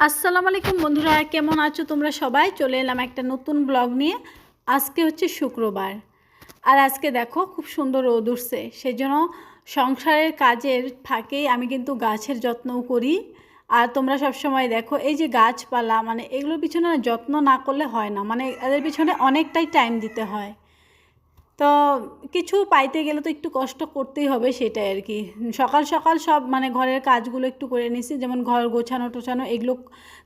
আসসালামু আলাইকুম বন্ধুরা, কেমন আছো তোমরা সবাই? চলে এলাম একটা নতুন ব্লগ নিয়ে। আজকে হচ্ছে শুক্রবার। আর আজকে দেখো খুব সুন্দর রোদ উঠছে সেই জন্য সংসারের কাজের ফাঁকেই আমি কিন্তু গাছের যত্নও করি। আর তোমরা সব সময় দেখো, এই যে গাছপালা মানে এগুলোর পিছনে যত্ন না করলে হয় না মানে এদের পিছনে অনেকটাই টাইম দিতে হয়। তো কিছু পাইতে গেলে তো একটু কষ্ট করতেই হবে সেটাই আর কি। সকাল সকাল সব মানে ঘরের কাজগুলো একটু করে নিছি, যেমন ঘর গোছানো টোছানো, এগুলো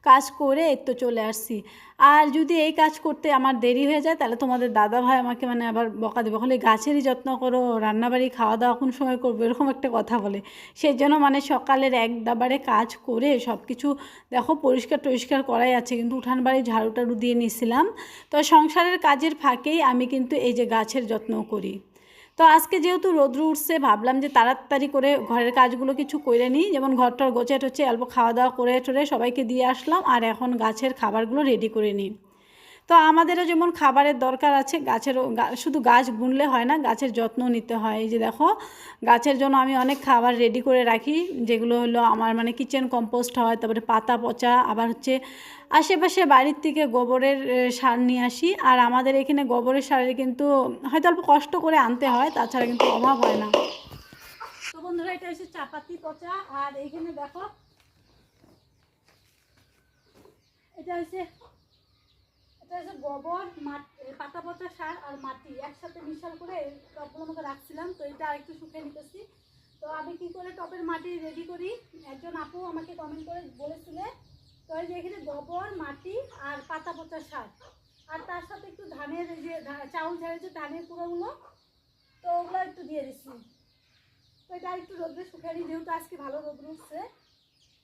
কাজ করে তো চলে আসছি। আর যদি এই কাজ করতে আমার দেরি হয়ে যায়, তাহলে তোমাদের দাদা ভাই আমাকে মানে আবার বকা দেবে। হলে গাছেরই যত্ন করো, রান্নাবাড়ি খাওয়া দাওয়া কোন সময় করব? এরকম একটা কথা বলে। সেই জন্য মানে সকালের এক দাবারে কাজ করে সব কিছু দেখো পরিষ্কার টরিষ্কার করাই আছে। কিন্তু উঠান বাড়ি ঝাড়ু টাড়ু দিয়ে নিয়েছিলাম তো সংসারের কাজের ফাঁকেই আমি কিন্তু এই যে গাছের যত্ন করি। তো আজকে যেহেতু রোদ্র উঠছে, ভাবলাম যে তাড়াতাড়ি করে ঘরের কাজগুলো কিছু করে নিই। যেমন ঘরটার গোছে টোছে অল্প খাওয়া দাওয়া করে টোরে সবাইকে দিয়ে আসলাম আর এখন গাছের খাবারগুলো রেডি করে নিই। তো আমাদেরও যেমন খাবারের দরকার আছে, গাছেরও শুধু গাছ বুনলে হয় না, গাছের যত্ন নিতে হয়। এই যে দেখো, গাছের জন্য আমি অনেক খাবার রেডি করে রাখি, যেগুলো হলো আমার মানে কিচেন কম্পোস্ট হয়, তারপরে পাতা পচা, আবার হচ্ছে আশেপাশে বাড়ির থেকে গোবরের সার নিয়ে আসি। আর আমাদের এখানে গোবরের সারের কিন্তু হয়তো অল্প কষ্ট করে আনতে হয়, তাছাড়া কিন্তু অভাব হয় না। তো বন্ধুরা, এটা হচ্ছে চাপাতি পচা, আর এইখানে দেখো, এটা হচ্ছে এটা হচ্ছে গোবর পাতা পচা সার আর মাটি। একসাথে মিশাল করে টপগুলোর মতো রাখছিলাম, তো এটা আরেকটু শুকিয়ে নিতেছি। তো আমি কি করে টপের মাটি রেডি করি? একজন আপু আমাকে কমেন্ট করে বলেছিলে তো এই যে এখানে গোবর, মাটি আর পাতা পচা সার। আর তার সাথে একটু ধানের যে চাউল ঝাড়ে যে ধানের কুড়োগুলো তো ওগুলো একটু দিয়ে দিচ্ছি। তো এটা একটু রোদ্রে শুকিয়ে নিই, যেহেতু আজকে ভালো রোদ উঠছে।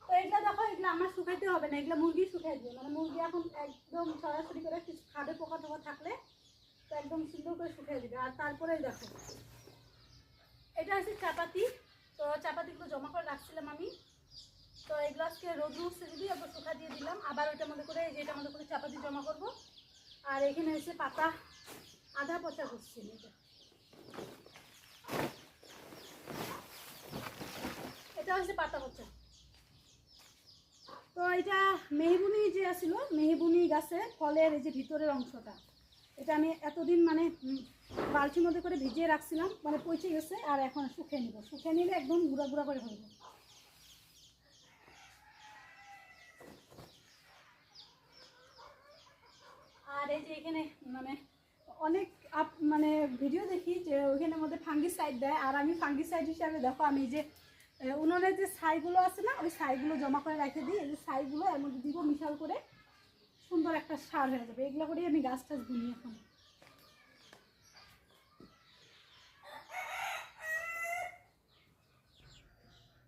তো এটা দেখো, এগুলো আমার শুকাইতে হবে না, এগুলো মুরগি শুকাই দিবে। মানে মুরগি এখন একদম সরাসরি করে খাবে পোকা টোকা থাকলে, তো একদম সুন্দর করে শুকিয়ে দিবে। আর তারপরে দেখো, এটা হচ্ছে চাপাতি। তো চাপাতিগুলো জমা করে রাখছিলাম আমি। তো এগুলো আজকে রোদ উঠছে যদি একবার শুকা দিয়ে দিলাম। আবার ওইটার মধ্যে করে, এই যে এটার মধ্যে করে চাপাতি জমা করব। আর এখানে হচ্ছে পাতা আধা পচা করছি এটা। এটা হচ্ছে পাতা পচা। মেহবুনি যে আছিল, মেহবুনি গাছে ফলের এই যে ভিতরের অংশটা, এটা আমি এতদিন মানে বালতির মধ্যে করে ভিজিয়ে রাখছিলাম মানে পচে গেছে আর এখন শুকিয়ে নিব। শুকিয়ে নিলে একদম গুঁড়া গুঁড়া করে ফেলব আর এই যে এখানে মানে অনেক আপ মানে ভিডিও দেখি যে ওইখানের মধ্যে ফাঙ্গিসাইড দেয়, আর আমি ফাঙ্গিসাইড হিসাবে দেখো, আমি যে উনুনের যে ছাইগুলো আছে না, ওই ছাইগুলো জমা করে রেখে দিই। এই যে ছাইগুলো, এর মধ্যে দিব মিশাল করে। সুন্দর একটা সার হয়ে যাবে। এগুলো করেই আমি গাছ টাছ বুনি এখন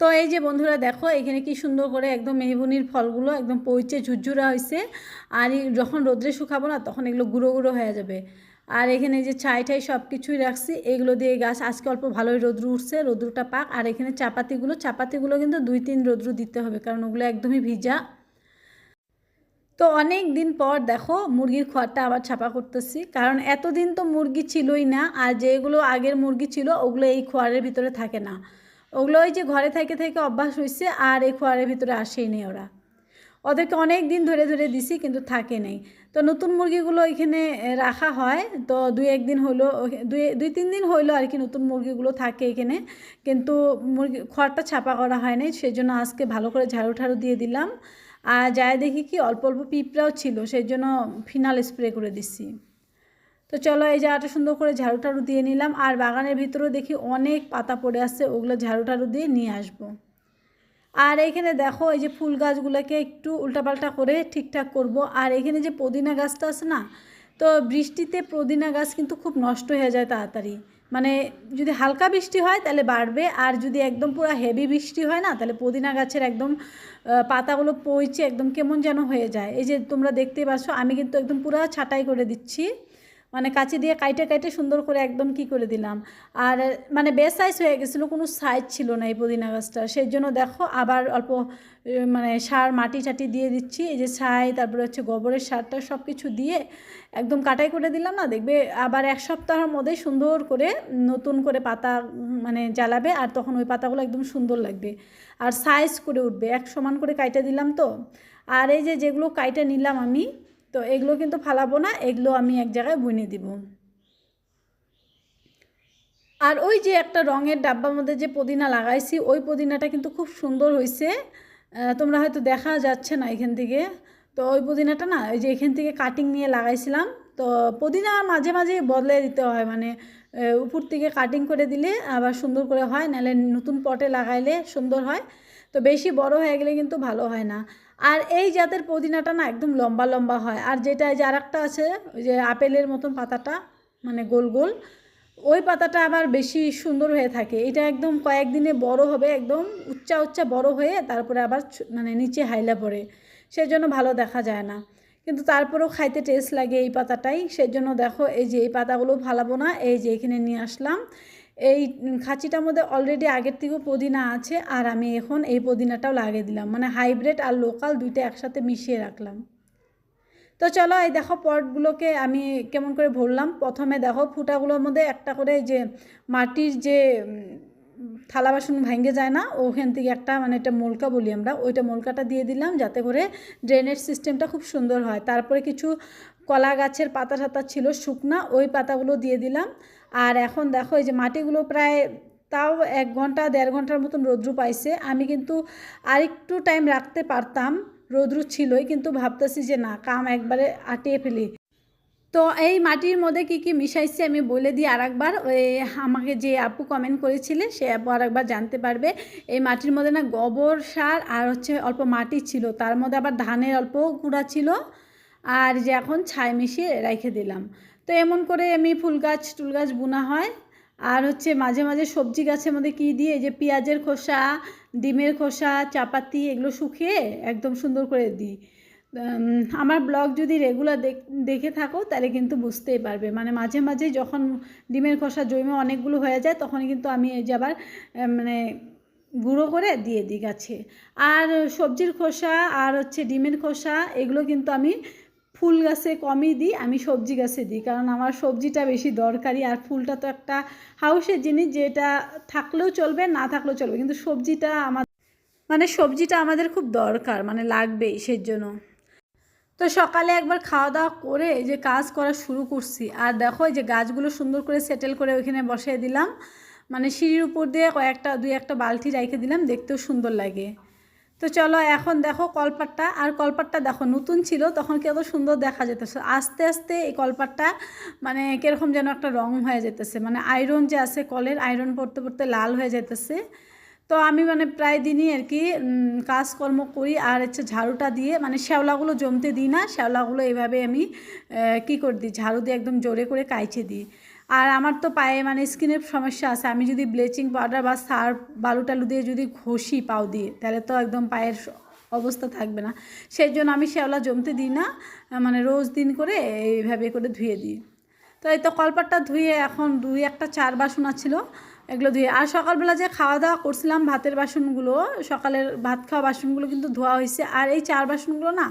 তো এই যে বন্ধুরা দেখো, এখানে কি সুন্দর করে একদম মেহবুনির ফলগুলো একদম পইচে ঝুরঝুরা হয়েছে আর যখন রোদ্রে শুকাবো না, তখন এগুলো গুঁড়ো গুঁড়ো হয়ে যাবে। আর এখানে যে ছাই ঠাই সব কিছুই রাখছি, এগুলো দিয়ে গাছ আজকে অল্প ভালোই রোদ্রু উঠছে, রোদ্রুটা পাক। আর এখানে চাপাতিগুলো চাপাতিগুলো কিন্তু দুই তিন রোদ্রু দিতে হবে, কারণ ওগুলো একদমই ভিজা। তো অনেক দিন পর দেখো মুরগির খড়টা আবার ছাপা করতেছি, কারণ এতদিন তো মুরগি ছিলই না, আর যেগুলো আগের মুরগি ছিল ওগুলো এই খোয়ারের ভিতরে থাকে না। ওগুলো ওই যে ঘরে থেকে থেকে অভ্যাস হয়েছে আর এই খোয়ারের ভিতরে আসেই নেই ওরা। ওদেরকে অনেক দিন ধরে ধরে দিছি কিন্তু থাকে নেই। তো নতুন মুরগিগুলো এখানে রাখা হয়। তো দুই একদিন হলো, দুই দুই তিন দিন হইল আর কি নতুন মুরগিগুলো থাকে এখানে। কিন্তু মুরগি, খড়টা ছাপা করা হয় নাই সেই জন্য আজকে ভালো করে ঝাড়ু ঠাড়ু দিয়ে দিলাম। আর যায় দেখি কি অল্প অল্প পিঁপড়াও ছিল সেই জন্য ফিনাল স্প্রে করে দিচ্ছি তো চলো এই জায়গাটা সুন্দর করে ঝাড়ু টাড়ু দিয়ে নিলাম। আর বাগানের ভিতরেও দেখি অনেক পাতা পড়ে আছে, ওগুলো ঝাড়ু টাড়ু দিয়ে নিয়ে আসব। আর এখানে দেখো, এই যে ফুল গাছগুলোকে একটু উল্টাপাল্টা করে ঠিকঠাক করব। আর এখানে যে পুদিনা গাছটা আছে না, তো বৃষ্টিতে পুদিনা গাছ কিন্তু খুব নষ্ট হয়ে যায় তাড়াতাড়ি। মানে যদি হালকা বৃষ্টি হয় তাহলে বাড়বে, আর যদি একদম পুরো হেভি বৃষ্টি হয় না, তাহলে পুদিনা গাছের একদম পাতাগুলো পইছে একদম কেমন যেন হয়ে যায়। এই যে তোমরা দেখতে পাচ্ছ আমি কিন্তু একদম পুরো ছাটাই করে দিচ্ছি। মানে কাঁচি দিয়ে কাইটে কাইটে সুন্দর করে একদম কি করে দিলাম। আর মানে বে সাইজ হয়ে গেছিল, কোনো সাইজ ছিল না এই পুদিনা গাছটা সেই জন্য দেখো আবার অল্প মানে সার, মাটি টাটি দিয়ে দিচ্ছি। এই যে ছাই, তারপরে হচ্ছে গোবরের সারটা সব কিছু দিয়ে একদম কাটাই করে দিলাম না, দেখবে আবার এক সপ্তাহের মধ্যে সুন্দর করে নতুন করে পাতা মানে জ্বালাবে আর তখন ওই পাতাগুলো একদম সুন্দর লাগবে। আর সাইজ করে উঠবে, এক সমান করে কাইটে দিলাম তো। আর এই যে যেগুলো কাইটে নিলাম আমি তো এগুলো কিন্তু ফালাবো না, এগুলো আমি এক জায়গায় বুনে দিব। আর ওই যে একটা রঙের ডাব্বার মধ্যে যে পুদিনা লাগাইছি, ওই পুদিনাটা কিন্তু খুব সুন্দর হয়েছে তোমরা হয়তো দেখা যাচ্ছে না এখান থেকে। তো ওই পুদিনাটা না, ওই যে এখান থেকে কাটিং নিয়ে লাগাইছিলাম। তো পুদিনা মাঝে মাঝে বদলে দিতে হয় মানে উপর থেকে কাটিং করে দিলে আবার সুন্দর করে হয়, নাহলে নতুন পটে লাগাইলে সুন্দর হয়। তো বেশি বড় হয়ে গেলে কিন্তু ভালো হয় না। আর এই জাতের পুদিনাটা না একদম লম্বা লম্বা হয়। আর যেটা যে আরেকটা আছে, ওই যে আপেলের মতন পাতাটা মানে গোল গোল, ওই পাতাটা আবার বেশি সুন্দর হয়ে থাকে। এটা একদম কয়েকদিনে বড় হবে, একদম উচ্চা উচ্চা বড় হয়ে তারপরে আবার মানে নিচে হাইলা পড়ে। সেই জন্য ভালো দেখা যায় না। কিন্তু তারপরেও খাইতে টেস্ট লাগে এই পাতাটাই। সেজন্য দেখো, এই যে এই পাতাগুলো ফালাবো না, এই যে এখানে নিয়ে আসলাম। এই খাঁচিটার মধ্যে অলরেডি আগের থেকেও পুদিনা আছে, আর আমি এখন এই পুদিনাটাও লাগিয়ে দিলাম। মানে হাইব্রিড আর লোকাল দুইটা একসাথে মিশিয়ে রাখলাম। তো চলো এই দেখো পটগুলোকে আমি কেমন করে ভরলাম। প্রথমে দেখো ফুটাগুলোর মধ্যে একটা করে যে মাটির যে থালা বাসন ভেঙে যায় না, ওখান থেকে একটা মানে এটা মোলকা বলি আমরা, ওইটা মোলকাটা দিয়ে দিলাম যাতে করে ড্রেনেজ সিস্টেমটা খুব সুন্দর হয়। তারপরে কিছু কলা গাছের পাতা টাতা ছিল, শুকনা, ওই পাতাগুলো দিয়ে দিলাম। আর এখন দেখো এই যে মাটিগুলো প্রায় তাও এক ঘণ্টা, দেড় ঘণ্টার মতন রৌদ্র পাইছে। আমি কিন্তু আরেকটু টাইম রাখতে পারতাম, রৌদ্র ছিলই, কিন্তু ভাবতেছি যে না, কাম একবারে আটিয়ে ফেলি। তো এই মাটির মধ্যে কি কি মিশাইছি আমি বলে দিই আরেকবার। ওই আমাকে যে আপু কমেন্ট করেছিলে, সে আপু আরেকবার জানতে পারবে। এই মাটির মধ্যে না গোবর সার আর হচ্ছে অল্প মাটি ছিল, তার মধ্যে আবার ধানের অল্প গুঁড়া ছিল। আর যে এখন ছাই মিশিয়ে রেখে দিলাম। তো এমন করে আমি ফুল গাছ, টুল গাছ বোনা হয়। আর হচ্ছে মাঝে মাঝে সবজি গাছের মধ্যে কী দিয়ে যে পেঁয়াজের খোসা, ডিমের খোসা, চাপাতি এগুলো শুকিয়ে একদম সুন্দর করে দিই। আমার ব্লগ যদি রেগুলার দেখে থাকো তাহলে কিন্তু বুঝতেই পারবে। মানে মাঝে মাঝে যখন ডিমের খোসা জমে অনেকগুলো হয়ে যায় তখন কিন্তু আমি এই যে আবার মানে গুঁড়ো করে দিয়ে দিই গাছে। আর সবজির খোসা আর হচ্ছে ডিমের খোসা এগুলো কিন্তু আমি ফুল গাছে কমই দিই, আমি সবজি গাছে দিই, কারণ আমার সবজিটা বেশি দরকারি আর ফুলটা তো একটা হাউসের জিনিস, যেটা থাকলেও চলবে, না থাকলেও চলবে, কিন্তু সবজিটা আমার মানে সবজিটা আমাদের খুব দরকার মানে লাগবেই সেই জন্য তো সকালে একবার খাওয়া দাওয়া করে যে কাজ করা শুরু করছি, আর দেখো যে গাছগুলো সুন্দর করে সেটেল করে ওইখানে বসিয়ে দিলাম মানে সিঁড়ির উপর দিয়ে কয়েকটা, দুই একটা বালতি রেখে দিলাম, দেখতেও সুন্দর লাগে। তো চলো এখন দেখো কলপাটটা, আর কলপাটটা দেখো নতুন ছিল, তখন কত সুন্দর দেখা যেতেছে। আস্তে আস্তে এই কলপাটটা মানে কীরকম যেন একটা রং হয়ে যেতেছে মানে আয়রন যে আছে কলের আয়রন পড়তে পড়তে লাল হয়ে যেতেছে। তো আমি মানে প্রায় দিনই আর কি কাজকর্ম করি, আর হচ্ছে ঝাড়ুটা দিয়ে মানে শ্যাওলাগুলো জমতে দিই না, শ্যাওলাগুলো এভাবে আমি কি করে দিই, ঝাড়ু দিয়ে একদম জোরে করে কাইচে দিই। আর আমার তো পায়ে মানে স্কিনের সমস্যা আছে। আমি যদি ব্লিচিং পাউডার বা সার, বালু টালু দিয়ে যদি ঘষি পাও দিয়ে তাহলে তো একদম পায়ের অবস্থা থাকবে না। সেই জন্য আমি শ্যাওলা জমতে দিই না মানে রোজ দিন করে এইভাবে করে ধুয়ে দিই। তো এই তো কলপাটটা ধুয়ে এখন দুই একটা চার বাসন ছিল এগুলো ধুয়ে। আর সকালবেলা যে খাওয়া দাওয়া করছিলাম ভাতের বাসনগুলো, সকালের ভাত খাওয়া বাসনগুলো কিন্তু ধোয়া হয়েছে। আর এই চার বাসনগুলো না,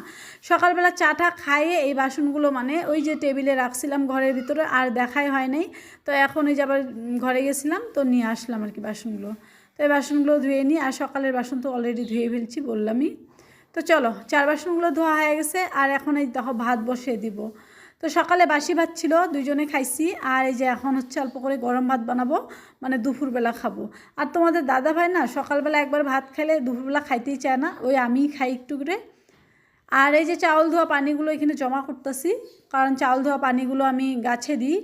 সকালবেলা চাটা খাইয়ে এই বাসনগুলো মানে ওই যে টেবিলে রাখছিলাম ঘরের ভিতরে, আর দেখাই হয় নাই। তো এখন ওই যে আবার ঘরে গেছিলাম, তো নিয়ে আসলাম আর কি বাসনগুলো। তো এই বাসনগুলো ধুয়ে নিই, আর সকালের বাসন তো অলরেডি ধুয়ে ফেলছি বললামই। তো চলো, চার বাসনগুলো ধোয়া হয়ে গেছে, আর এখন এই দেখো ভাত বসিয়ে দিব। তো সকালে বাসি ভাত ছিল, দুইজনে খাইছি। আর এই যে এখন হচ্ছে অল্প করে গরম ভাত বানাবো মানে দুপুরবেলা খাব। আর তোমাদের দাদা ভাই না সকালবেলা একবার ভাত খেলে দুপুরবেলা খাইতেই চায় না, ওই আমিই খাই একটু করে। আর এই যে চাউল ধোয়া পানিগুলো এখানে জমা করতেছি, কারণ চাউল ধোয়া পানিগুলো আমি গাছে দিই।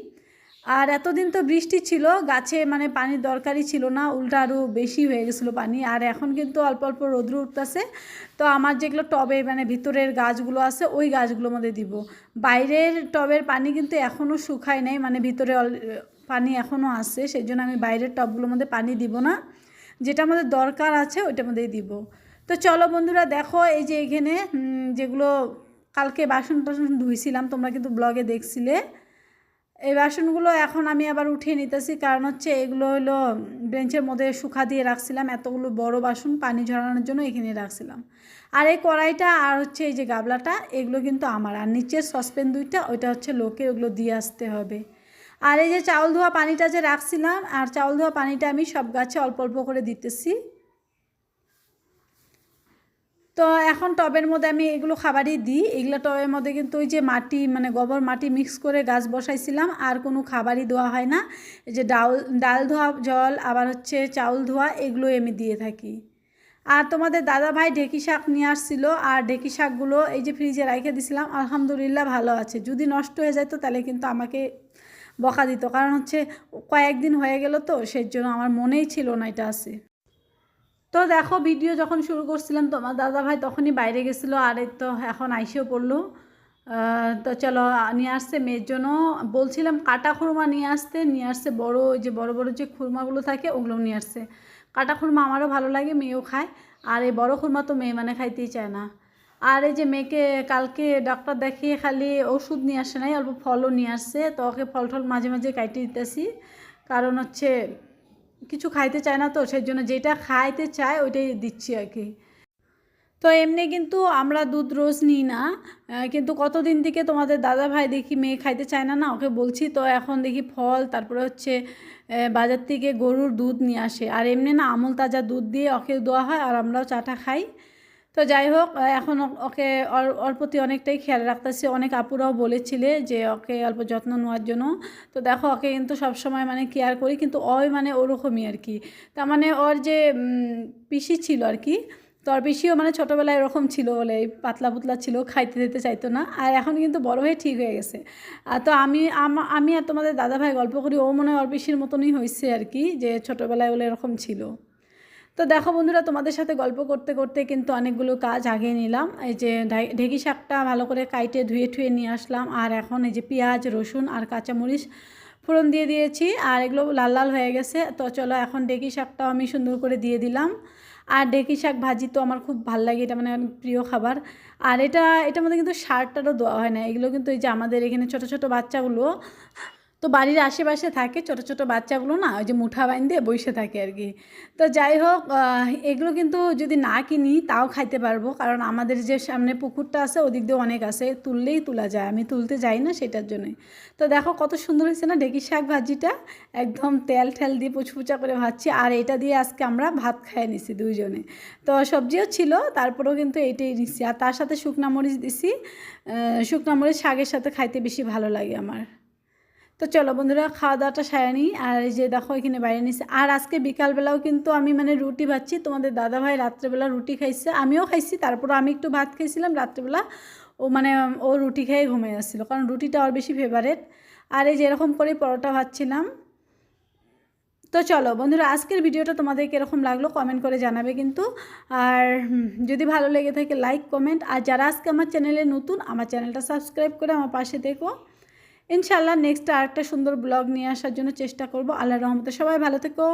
আর এতদিন তো বৃষ্টি ছিল, গাছে মানে পানির দরকারই ছিল না, উল্টা আরও বেশি হয়ে গেছিল পানি। আর এখন কিন্তু অল্প অল্প রৌদ্র উঠতেছে, তো আমার যেগুলো টবে মানে ভিতরের গাছগুলো আছে, ওই গাছগুলোর মধ্যে দিব। বাইরের টবের পানি কিন্তু এখনও শুকায় নাই মানে ভিতরে পানি এখনও আছে সেই জন্য আমি বাইরের টবগুলোর মধ্যে পানি দিব না। যেটা আমাদের দরকার আছে, ওইটার মধ্যেই দিব। তো চলো বন্ধুরা, দেখো এই যে এখানে যেগুলো কালকে বাসন টাসন ধুইছিলাম, তোমরা কিন্তু ব্লগে দেখছিলে। এই বাসনগুলো এখন আমি আবার উঠিয়ে নিতেছি। কারণ হচ্ছে এগুলো হলো বেঞ্চের মধ্যে শুকা দিয়ে রাখছিলাম। এতগুলো বড় বাসন পানি ঝরানোর জন্য এখানে রাখছিলাম। আর এই কড়াইটা আর হচ্ছে এই যে গাবলাটা, এগুলো কিন্তু আমার। আর নিচের সসপেন দুইটা, ওইটা হচ্ছে লোকে ওগুলো দিয়ে আসতে হবে। আর এই যে চাউল ধোয়া পানিটা যে রাখছিলাম, আর চাউল ধোয়া পানিটা আমি সব গাছে অল্প অল্প করে দিতেছি। তো এখন টবের মধ্যে আমি এগুলো খাবারই দিই। এগুলো টবের মধ্যে কিন্তু ওই যে মাটি মানে গোবর মাটি মিক্স করে গাছ বসাইছিলাম, আর কোনো খাবারই দেওয়া হয় না। এই যে ডাল ডাল ধোয়া, জল, আবার হচ্ছে চাউল ধোয়া, এগুলোই আমি দিয়ে থাকি। আর তোমাদের দাদা ভাই ঢেকি শাক নিয়ে আসছিল, আর ঢেকি শাকগুলো এই যে ফ্রিজে রেখে দিছিলাম, আলহামদুলিল্লাহ ভালো আছে। যদি নষ্ট হয়ে যেত তাহলে কিন্তু আমাকে বকা দিত, কারণ হচ্ছে কয়েকদিন হয়ে গেল তো সেই জন্য আমার মনেই ছিল না এটা আছে। তো দেখো ভিডিও যখন শুরু করছিলাম তোমার দাদা ভাই তখনই বাইরে গেছিল, আর তো এখন আইসেও পড়ল। তো চলো, নিয়ে আসছে মেয়ের জন্য। বলছিলাম কাটা খুরমা নিয়ে আসতে, নিয়ে আসছে বড় যে বড় বড় যে খুরমাগুলো থাকে ওগুলো নিয়ে আসছে। কাটা খুরমা আমারও ভালো লাগে, মেয়েও খায়। আর এই বড় খুরমা তো মেয়ে মানে খাইতেই চায় না। আর এই যে মেয়েকে কালকে ডাক্তার দেখিয়ে খালি ওষুধ নিয়ে আসে নাই, অল্প ফলও নিয়ে আসছে। তো ওকে ফল টল মাঝে মাঝে কাইটে দিতেছি। কারণ হচ্ছে কিছু খাইতে চায় না তো সেই জন্য যেটা খাইতে চায় ওইটাই দিচ্ছি আর কি। তো এমনি কিন্তু আমরা দুধ রোজ নিই না কিন্তু কতদিন থেকে তোমাদের দাদা ভাই দেখি মেয়ে খাইতে চায় না না, ওকে বলছি তো এখন দেখি ফল, তারপরে হচ্ছে বাজার থেকে গরুর দুধ নিয়ে আসে। আর এমনি না আমুল তাজা দুধ দিয়ে ওকে দেওয়া হয় আর আমরাও চাটা খাই। তো যাই হোক এখন ওকে ওর প্রতি অনেকটাই খেয়াল রাখতেছি। অনেক আপুরাও বলেছিলে যে ওকে অল্প যত্ন নেওয়ার জন্য। তো দেখো, ওকে কিন্তু সবসময় মানে কেয়ার করি, কিন্তু ওই মানে ওরকমই আর কি। তার মানে ওর যে পিসি ছিল আর কি, তো ওর পিসিও মানে ছোটোবেলায় এরকম ছিল বলে পাতলা পুতলা ছিল, খাইতে দিতে চাইতো না। আর এখন কিন্তু বড় হয়ে ঠিক হয়ে গেছে। আর তো আমি আমি আর তোমাদের দাদাভাই গল্প করি, ও মনে হয় ওর পিসির মতনই হয়েছে আর কি, যে ছোটোবেলায় বলে এরকম ছিল। তো দেখো বন্ধুরা, তোমাদের সাথে গল্প করতে করতে কিন্তু অনেকগুলো কাজ আগে নিলাম। এই যে ঢেঁকি শাকটা ভালো করে কাইটে ধুয়ে ঠুয়ে নিয়ে আসলাম। আর এখন এই যে পেঁয়াজ, রসুন আর কাঁচামরিচ ফোড়ন দিয়ে দিয়েছি। আর এগুলো লাল লাল হয়ে গেছে। তো চলো এখন ঢেঁকি শাকটাও আমি সুন্দর করে দিয়ে দিলাম। আর ঢেঁকি শাক ভাজি তো আমার খুব ভালো লাগে, এটা মানে প্রিয় খাবার। আর এটা এটার মধ্যে কিন্তু সারটারও দেওয়া হয় না। এগুলো কিন্তু এই যে আমাদের এখানে ছোট ছোট বাচ্চাগুলো তো বাড়ির আশেপাশে থাকে ছোট ছোট বাচ্চাগুলো না, ওই যে মুঠা বাইন দিয়ে বসে থাকে আর কি। তো যাই হোক এগুলো কিন্তু যদি না কিনি তাও খাইতে পারব। কারণ আমাদের যে সামনে পুকুরটা আছে, ওদিক দিয়ে অনেক আছে, তুললেই তোলা যায়। আমি তুলতে যাই না সেটার জন্যই তো দেখো কত সুন্দর হয়েছে না, ঢেঁকি শাক ভাজিটা। একদম তেল ঠেল দিয়ে পুচপুচা করে ভাজছি। আর এটা দিয়ে আজকে আমরা ভাত খাইয়ে নিছি দুইজনে। তো সবজিও ছিল, তারপরেও কিন্তু এইটাই নিচ্ছি আর তার সাথে শুকনা মরিচ দিছি। শুকনা মরিচ শাকের সাথে খাইতে বেশি ভালো লাগে আমার। তো চলো বন্ধুরা, খাওয়া দাওয়াটা সারা নিই। আর এই যে দেখো, এখানে বাইরে নিচ্ছে আর আজকে বিকালবেলাও কিন্তু আমি মানে রুটি ভাজছি। তোমাদের দাদা ভাই রাত্রেবেলা রুটি খাইছে। আমিও খাইছি তারপর আমি একটু ভাত খাইছিলাম। রাত্রেবেলা ও মানে ও রুটি খেয়ে ঘুমিয়ে আসছিল। কারণ রুটিটা ওর বেশি ফেভারেট আর এই যে এরকম করে পরোটা ভাজছিলাম। তো চলো বন্ধুরা, আজকের ভিডিওটা তোমাদের কীরকম লাগল কমেন্ট করে জানাবে কিন্তু। আর যদি ভালো লেগে থাকে লাইক কমেন্ট আর যারা আজকে আমার চ্যানেলে নতুন, আমার চ্যানেলটা সাবস্ক্রাইব করে আমার পাশে দেখো। ইনশাল্লাহ নেক্সট আরেকটা সুন্দর ব্লগ নিয়ে আসার জন্য চেষ্টা করব। আল্লাহ রহমতে সবাই ভালো থেকো।